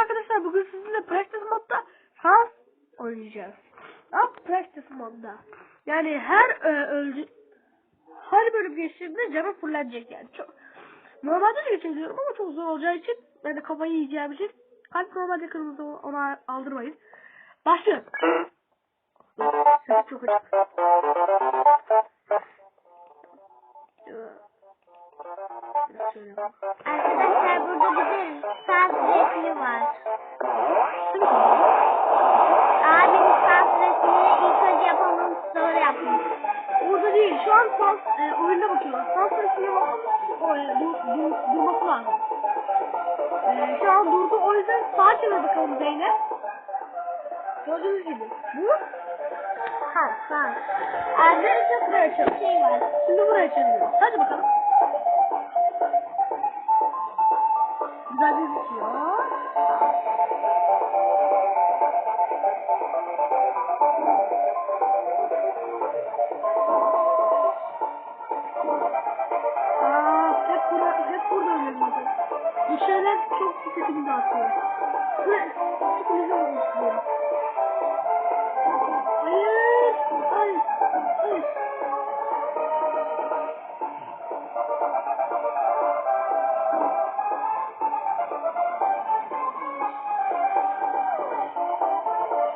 arkadaşlar bugün sizinle practice modda sans oynayacağız. Ama practice modda. Yani her e, öldü her bölüm geçtiğimde canım fullenecek yani. Çok, normalde de ama çok zor olacağı için ben de kafayı yiyeceğim için kalp normalde kırmızı ona aldırmayın. Başlıyorum. Çok açık. Şöyle dur, dur, durması lazım. E, şu an durdu. O yüzden sağa çevir bakalım Zeynep. Gördüğünüz gibi. Bu Ha, saz. Arkadaşlar burada çok şey var. şimdi buraya çeviriyoruz. Hadi bakalım. Güzel gözüküyor. Dikkatimi dağıtıyor. Ve olmuş bu. Hayır, hayır, hayır.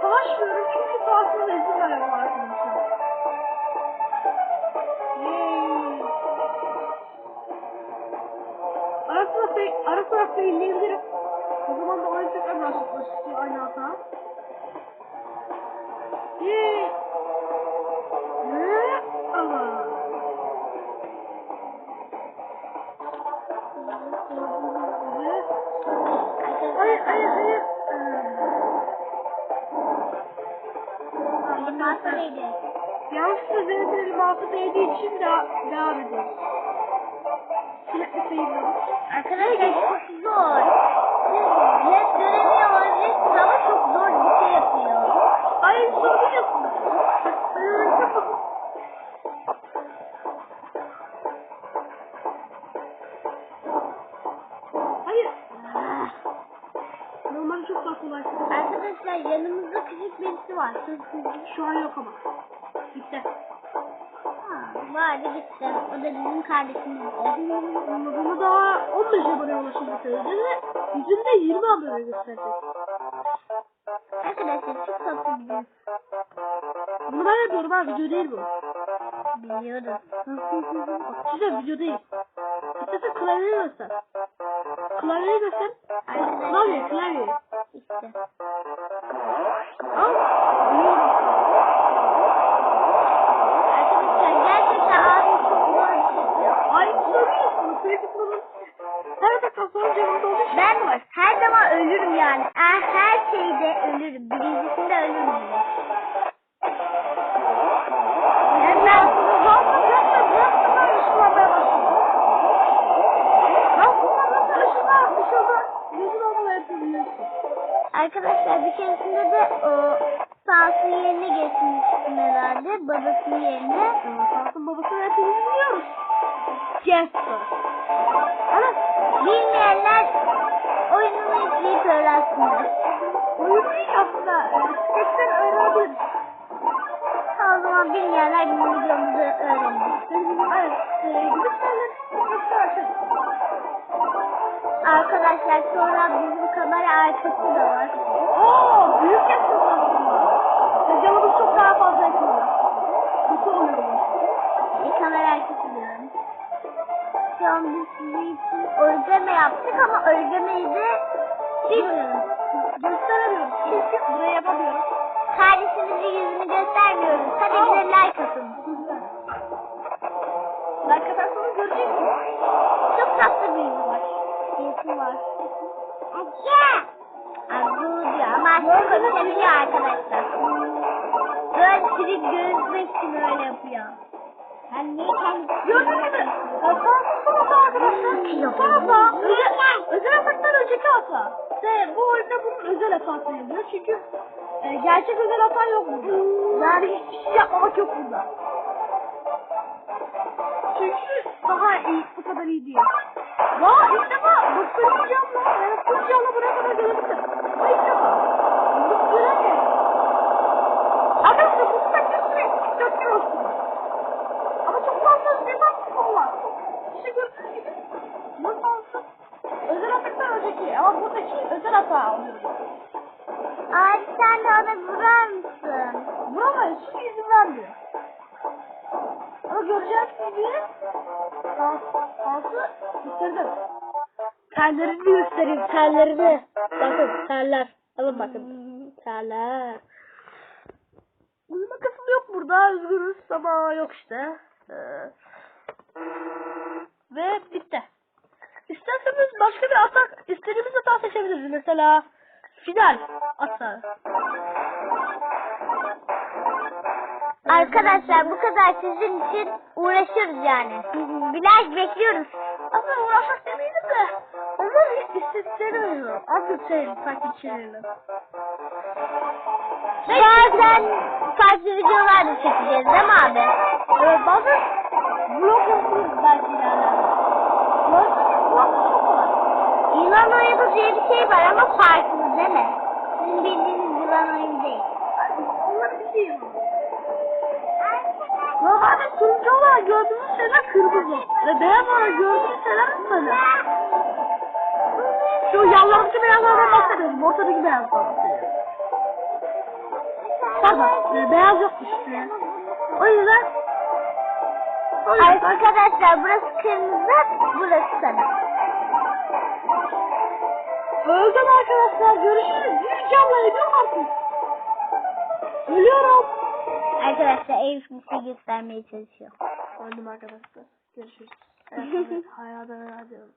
Savaşmıyorum çünkü savaşma izin veriyorum arkadaşlar. Yay. Ara sıra, Hayır, hayır, hayır. Liması neydi? Yanlışlıkla Zeynep'in elması değdiği için daha devam ediyoruz. Sürekli seyirliyoruz. Arkadaşlar çok zor. Siz red göremiyor olabilirsiniz ama çok zor bir şey yapıyor. Ay sorabiliyorsun. Hayır. Normalde çok daha kolay. Arkadaşlar yanımızda küçük birisi var. Şu an yok ama. Bitti. Ha, vardı gitti. O da bizim kardeşimiz. Bunu daha 15 abone söyledi ve yüzünde 20 abone gösterecek. Arkadaşlar çok tatlı bir. Bunu ben yapıyorum ha video değil bu. Biliyoruz. Bak size video değil. İstersen klavyeyi göster. Klavyeyi göster. Klavye, klavye. Biliyorum. Arkadaşlar gerçekten abi çok şey yapıyor. Ay söylüyorsun. Sürekli bunun sonra canımda olduğu şey Ben her zaman ölürüm yani. Her, her şeyde ölürüm. Birincisinde ölürüm. bile. Ben ben zaten zaten zaten ışınlanmaya başladım. Ben bunlar nasıl ışınlar dışarıda gözün olmalı yapabiliyorsun. Arkadaşlar bir keresinde de o Sağsın yerine geçmiştim herhalde. Babasının yerine. Sansın babasını hepimiz biliyoruz. Jasper. Ana Bilmeyenler oyununu izleyip öğrensinler. oyun değil aslında. Skeçten öğrenebiliriz. O zaman bilmeyenler bizim videomuzu öğrenir. Evet. Gidip. Arkadaşlar sonra bizim kamera arkası da var. Oo, büyük yaptın aslında. Ve canımız çok daha fazla yakıyor. Kötü oluyor bu. Bir kamera arkası diyorum. Şu an biz sizin için örgeme yaptık ama örgemeyi de biz Gösteremiyoruz. Çünkü buraya yapamıyoruz. kardeşimizin yüzünü göstermiyoruz. Hadi bize like atın. Like atarsanız göreceksiniz. Çok tatlı bir yüzü var. Yüzü var. Ece! Abu diyor ama aslında konuşabiliyor arkadaşlar. Böyle trik gözmek için öyle yapıyor. Ben niye kendi... Sansız hata arkadaşlar. Sonra özel, hatadan önceki hata. Bu oyunda bunun özel yazıyor. Çünkü e, gerçek özel hata yok burada. Yani hiçbir şey yapmamak yok burada. Çünkü daha iyi, bu kadar iyi değil. Ya işte bu. Bıktıracağım lan. Ben bıktıracağım buraya kadar gelebilirim. Bu işte bu. Bıktıracağım. Arkadaşlar bu sefer kesinlikle döküyorsunuz. Ama çok fazla bir bak kolla. İşte gördüğünüz gibi. Nasıl olsun? Özel ataktan önceki ama buradaki özel hata oluyor. Ay sen de ona vurar mısın? Vuramayız çünkü izin vermiyor. Ama göreceğiz sizi. Tamam şansı bitirdim. Terlerini göstereyim terlerini. Bakın terler. Alın bakın. Terler. Uyuma kısmı yok burada. Üzgünüz ama yok işte. Ee, ve bitti. İsterseniz başka bir atak, istediğimiz atak seçebiliriz. Mesela final atağı. Arkadaşlar bu kadar sizin için uğraşıyoruz yani. Bir like bekliyoruz. Aslında uğraşmak demeyelim de onların istekleri veriyor. Undertale takipçilerinin. Bazen farklı videolar da çekeceğiz değil mi abi? Evet bazen vlog yapıyoruz belki ilerlerde. Vlog, vlog çok kolay. Yılan oyunu diye bir şey var ama farklı değil mi? Sizin bildiğiniz yılan oyunu değil. Onları bileyim. Normalde turuncu olarak gördüğümüz şeyler kırmızı. Ve beyaz olarak gördüğümüz şeyler sarı. Şu yanlarındaki beyazlardan bahsediyorum. Ortadaki beyazlardan bahsediyorum. Pardon, e, beyaz yokmuş. O yüzden o yüzden Arkadaşlar burası kırmızı, burası sarı. öldüm arkadaşlar. Görüşürüz. Büyük canlı yok artık. Ölüyorum. Arkadaşlar bir şey göstermeye çalışıyor. Öldüm arkadaşlar. Görüşürüz. Evet, hayata veda ediyorum.